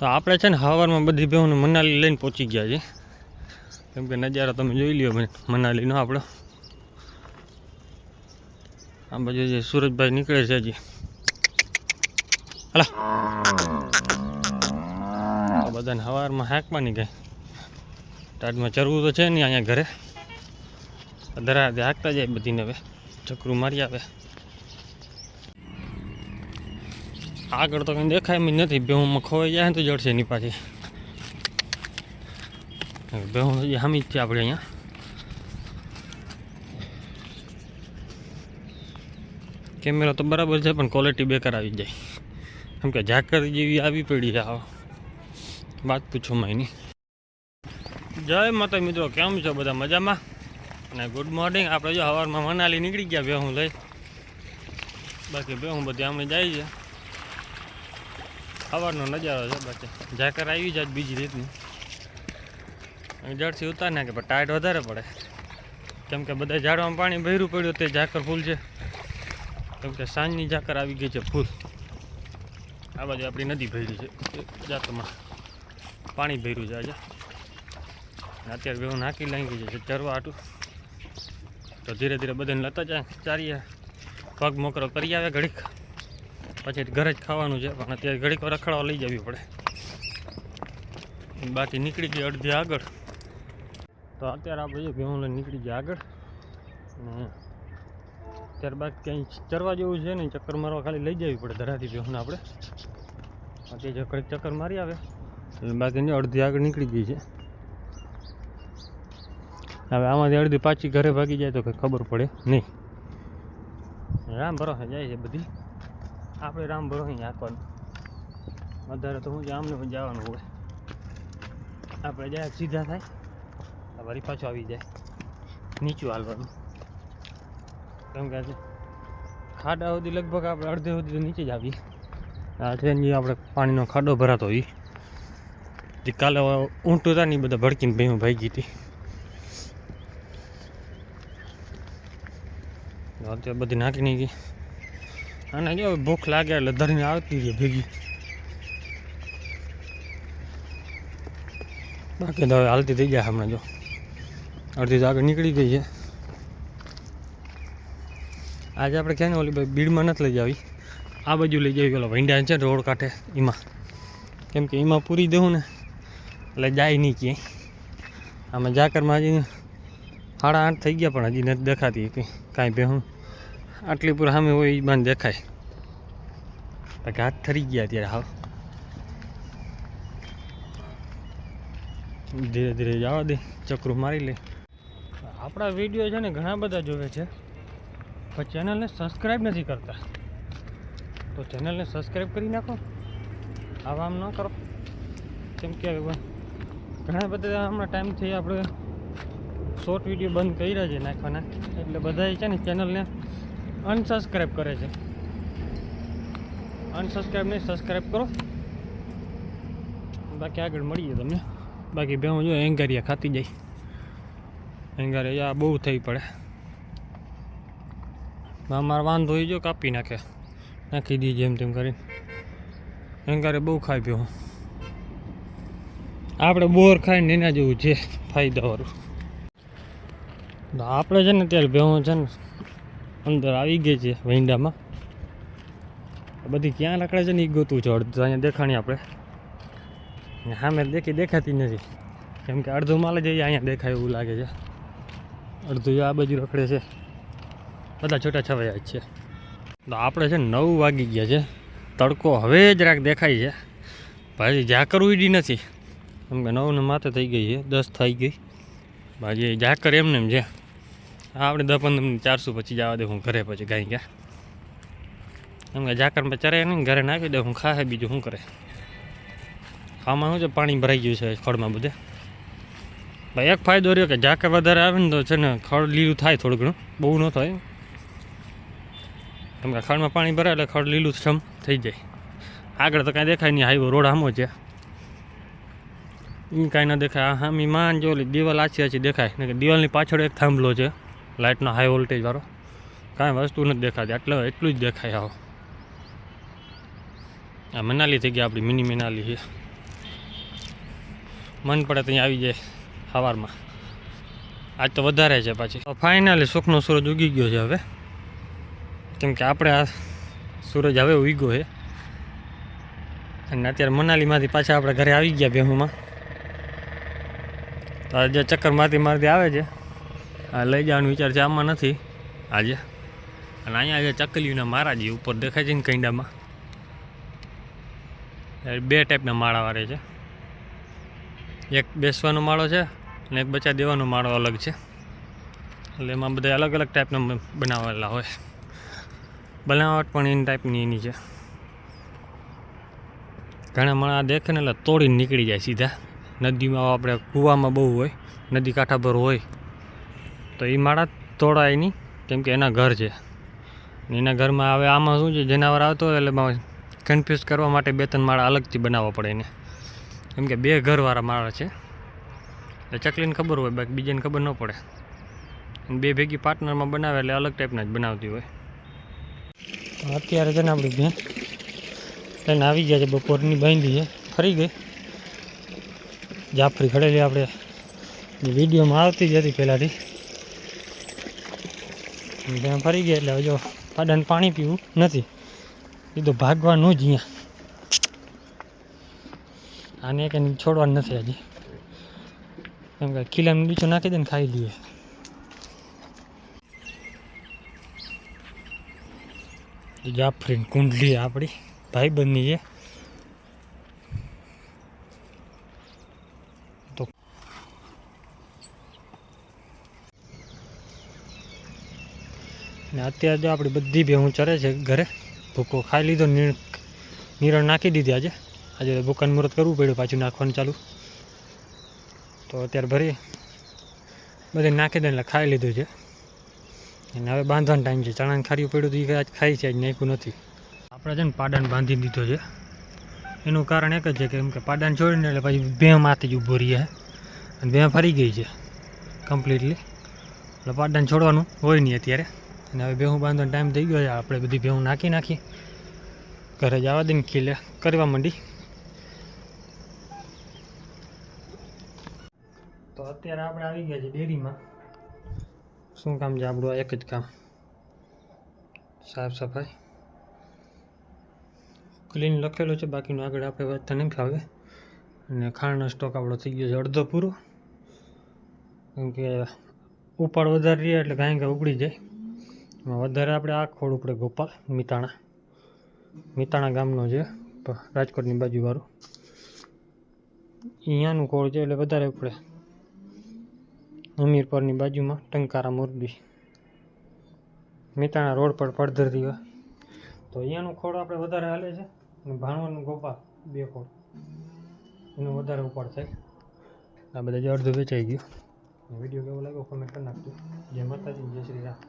તો આપણે છે ને હવારમાં બધી બહેનો મનાલી લઈને પહોંચી ગયા છે કેમ કે નજારો તમે જોઈ લ્યો મનાલીનો આપણો. આ બાજુ જે સુરજભાઈ નીકળે છે હજી. હલા. બધાને હવારમાં હાંકવાની ગઈ ટાટમાં ચરવું તો છે નહીં અહીંયા ઘરે. ધરા હાંકતા જાય બધીને હવે. ચકરું મારી આવે. આગળ તો કંઈ દેખાય એમ નથી. બેહુંમાં ખોવાઈ જાય તો જડશે એની પાછી. બેહું હું હામી જ છે આપણે અહીંયા. કેમેરા તો બરાબર છે, પણ ક્વોલિટી બેકાર આવી જાય. કેમ કે ઝાકર જેવી આવી પડી છે વાત પૂછો એની જય માતા મિત્રો, કેમ છો બધા? મજામાં? અને ગુડ મોર્નિંગ આપણે જો સવારમાં મનાલી નીકળી ગયા બેહું લઈ. બાકી ભેહું બધી આમ જાય છે. સવારનો નજારો છે બાકી. ઝાકર આવી જાય બીજી રીતની. જળથી ઉતાર નાખે, પણ ટાઈટ વધારે પડે. કેમ કે બધા ઝાડવામાં પાણી ભર્યું પડ્યું તે ઝાકર ફૂલ છે. કેમ કે સાંજની ઝાકર આવી ગઈ છે ફૂલ. આ બાજુ આપણી નદી ભરી છે. જાતમાં પાણી ભર્યું છે આજે. અત્યારે બેવું નાખી લાગી છે ચરવા આટું તો ધીરે ધીરે બધાને લતા જાય, ચારીએ પગ મોકરો કરી આવે ઘડીક. પછી ઘરે જ ખાવાનું છે, પણ અત્યારે ઘડીક વાર રખડવા લઈ જવી પડે. બાકી નીકળી ગઈ અડધી આગળ. તો અત્યારે આપણે જો લઈને નીકળી ગયા આગળ. અને ત્યારબાદ ક્યાંય ચરવા જેવું છે ને ચક્કર મારવા ખાલી લઈ જવી પડે ધરાથી બેહુને આપણે. બાકી જો ઘડીક ચક્કર મારી આવે. એટલે બાકીની અડધી આગળ નીકળી ગઈ છે. હવે આમાંથી અડધી પાછી ઘરે ભાગી જાય તો કંઈ ખબર પડે નહીં. રામ ભરોસે જાય છે બધી. આપણે રામ ભરોસે નાખવાનું વધારે તો હું આમને જવાનું હોય. આપણે જાય સીધા થાય. વળી પાછું આવી જાય. નીચું હાલવાનું. કેમ કે ખાડા સુધી લગભગ આપણે અડધે સુધી નીચે જ આવીએ. આ છે ને જે આપણે પાણીનો ખાડો ભરાતો હોય જે કાલે ઊંટું હતા ને એ બધા ભડકીને ભાઈ ભાઈ ભાગી હતી. અત્યારે બધી નાખી નહીં ગઈ અને જો ભૂખ લાગે એટલે ધરીને આવતી રહી ભેગી. બાકી તો હવે હાલતી થઈ ગયા હમણાં જો. અડધી તો આગળ નીકળી ગઈ છે. આજે આપણે ક્યાં ને ઓલી ભાઈ બીડમાં નથી લઈ જાવી. આ બાજુ લઈ જાવી પેલો વૈંડા છે રોડ કાંઠે એમાં. કેમ કે એમાં પૂરી દેવું ને, એટલે જાય નહીં ક્યાંય. આમાં જાકરમાં હજી સાડા આઠ થઈ ગયા પણ હજી નથી દેખાતી કંઈ. કાંઈ ભેહું. આટલી પૂર સામે હોય એ બાન દેખાય. બાકી હાથ થરી ગયા અત્યારે હાવ. ધીરે ધીરે જવા દે, ચક્રું મારી લે. આપણા વીડિયો છે ને ઘણા બધા જોવે છે, પણ ચેનલને સબસ્ક્રાઈબ નથી કરતા. તો ચેનલને સબસ્ક્રાઈબ કરી નાખો. આવા આમ ન કરો. કેમ કે ઘણા બધા હમણાં ટાઈમથી આપણે શોર્ટ વીડિયો બંધ કર્યા છે નાખવાના. એટલે બધાએ છે ને ચેનલને અનસબસ્ક્રાઈબ કરે છે. અનસબસ્ક્રાઈબ નહીં સબસ્ક્રાઈબ કરો. બાકી આગળ મળીએ તમને. બાકી બે હું જો એંગારિયા ખાતી જાય. એંગારિયા બહુ થઈ પડે. અમારે વાંધો હોય જો કાપી નાખે. નાખી દઈએ જેમ તેમ કરીને. એંગારે બહુ ખાઈ પીવું આપણે બોર ખાઈને એના જેવું છે ફાયદાવાળું. આપણે છે ને ત્યારે ભેહું છે ને અંદર આવી ગઈ છે વૈંડામાં. બધી ક્યાં રખડે છે ને એ ગોતું છે અડધું. અહીંયા દેખાણી આપણે. સામે દેખી દેખાતી નથી. કેમ કે અડધું માલ જ અહીંયા દેખાય એવું લાગે છે. અડધું આ બાજુ રખડે છે. બધા છૂટા છવાયા જ છે. તો આપણે છે નવ વાગી ગયા છે. તડકો હવે જરાક દેખાય છે. ભાજી ઝાકર ઉડી નથી. કેમ કે નવને માથે થઈ ગઈ છે. દસ થઈ ગઈ. ભાજી ઝાકર એમને એમ છે. આપણે દસ પંદર ચારસો પછી જવા દે, હું ઘરે પછી ગાઈ ગયા. એમ કે ઝાકરમાં ચરે નહીં, ઘરે નાખી દે, હું ખાહે બીજું શું કરે? આમાં શું છે, પાણી ભરાઈ ગયું છે ખડમાં બધે? ભાઈ, એક ફાયદો રહ્યો કે ઝાકર વધારે આવે ને તો છે ને ખડ લીલું થાય થોડું ઘણું, બહુ ન થાય. કેમ કે ખડમાં પાણી ભરાય એટલે ખડ લીલું છમ થઈ જાય. આગળ તો કાંઈ દેખાય નહીં, હાઈવો રોડ આમો છે. એ કાંઈ ન દેખાય. હામી માન જો દિવાલ આછી આછી દેખાય. ને કે દિવાલની પાછળ એક થાંભલો છે. લાઇટનો હાઈ વોલ્ટેજ વાળો. કાંઈ વસ્તુ નથી દેખાતી. એટલે એટલું જ દેખાય આવો. આ મનાલી થઈ ગઈ આપણી મિની મનાલી છે. મન પડે ત્યાં આવી જાય સવારમાં આજ તો વધારે છે પાછી. ફાઇનલી સુખનો સૂરજ ઉગી ગયો છે હવે. કેમ કે આપણે આ સૂરજ હવે ઉગ્યો છે. અને અત્યારે મનાલીમાંથી પાછા આપણે ઘરે આવી ગયા બેહુમાં તો આજે ચક્કર મારતી મારતી આવે છે. લઈ જવાનો વિચાર છે, આમાં નથી. આજે. અને અહીંયા જે ચકલીઓના મારા જે ઉપર દેખાય છે ને કંડામાં. બે ટાઈપના માળા વારે છે. એક બેસવાનો માળો છે અને એક બચા દેવાનો માળો અલગ છે. એટલે એમાં બધા અલગ અલગ ટાઈપના બનાવેલા હોય. બનાવટ પણ એની ટાઈપની એની છે. ઘણા માળા દેખે ને એટલે તોડીને નીકળી જાય સીધા. નદીમાં આપણે કૂવામાં બહુ હોય, નદી કાંઠા પર હોય તો એ માળા તોડાય નહીં કેમ કે એના ઘર છે. એના ઘરમાં હવે આમાં શું છે, જનાવર આવતો હોય એટલે કન્ફ્યુઝ કરવા માટે બે ત્રણ માળા અલગથી બનાવવા પડે એને. કેમ કે બે ઘરવાળા માળા છે. એટલે ચકલીને ખબર હોય, બાકી બીજાને ખબર ન પડે. બે ભેગી પાર્ટનરમાં બનાવે એટલે અલગ ટાઈપના જ બનાવતી હોય. અત્યારે છે ને આપણી બેન તેને આવી ગયા છે, બપોરની બાંધી છે, ફરી ગઈ. જાફરી ખડેલી આપણે વિડીયોમાં આવતી જ હતી પહેલાંથી. ત્યાં ફરી ગયા એટલે જો પાડાને પાણી પીવું નથી. એ તો ભાગવાનું જ અહીંયા. આને કે છોડવાનું નથી હજી કેમ કે ખીલામાં બીજો નાખી દે ખાઈ લઈએ. જાફરીન કુંડલી આપણી ભાઈબંધની છે. ને અત્યારે જો આપણી બધી ભેહું ચરે છે ઘરે, ભૂકો ખાઈ લીધો નિરણ નીરણ નાખી દીધી આજે. આજે ભૂકાનું મુહૂર્ત કરવું પડ્યું પાછું નાખવાનું ચાલુ. તો અત્યારે ભરી બધે નાખી દે એટલે ખાઈ લીધું છે. અને હવે બાંધવાનો ટાઈમ છે. ચણાને ખાર્યું પડ્યું હતું, એ આજ ખાઈ છે, આજ નાખ્યું નથી. આપણે છે ને પાડાને બાંધી દીધો છે. એનું કારણ એક જ છે કે કેમ કે પાડાને છોડીને એટલે પછી બે માથી જ ઊભો રહીએ અને ભેં ફરી ગઈ છે કમ્પ્લીટલી એટલે પાડાને છોડવાનું હોય નહીં અત્યારે. અને હવે ભેહું બાંધવાનો ટાઈમ થઈ ગયો છે. આપણે બધી ભેહું નાખી નાખી ઘરે જવા દઈને ખીલે, કરવા માંડી. તો અત્યારે આપણે આવી ગયા છે ડેરીમાં. શું કામ છે આપણું? એક જ કામ. સાફ સફાઈ. ક્લીન લખેલું છે. બાકીનું આગળ આપણે વાંચતા નહીં ખાવે અને ખાંડનો સ્ટોક આપણો થઈ ગયો છે અડધો પૂરો. કેમ કે ઉપાડ વધારે રહે એટલે કાંઈ કાંઈ ઉગડી જાય. વધારે આપણે આ ખોળ ઉપડે ગોપાલ, મિતાણા. મિતાણા ગામનો છે રાજકોટની બાજુવાળું. અહીંયાનું ખોળ છે એટલે વધારે ઉપડે. હમીરપરની બાજુમાં ટંકારા મોરબી. મિતાણા રોડ પર પડધરથી હોય. તો અહીંયાનું ખોળ આપણે વધારે હાલે છે, અને ભાણવાનું ગોપાલ, બે ખોળ. એનું વધારે ઉપાડ થાય. આ બધા જે અડધું વેચાઈ ગયું. વીડિયો કેવો લાગ્યો? કોમેન્ટ કરી નાખજો. જય માતાજી, જય શ્રી રામ.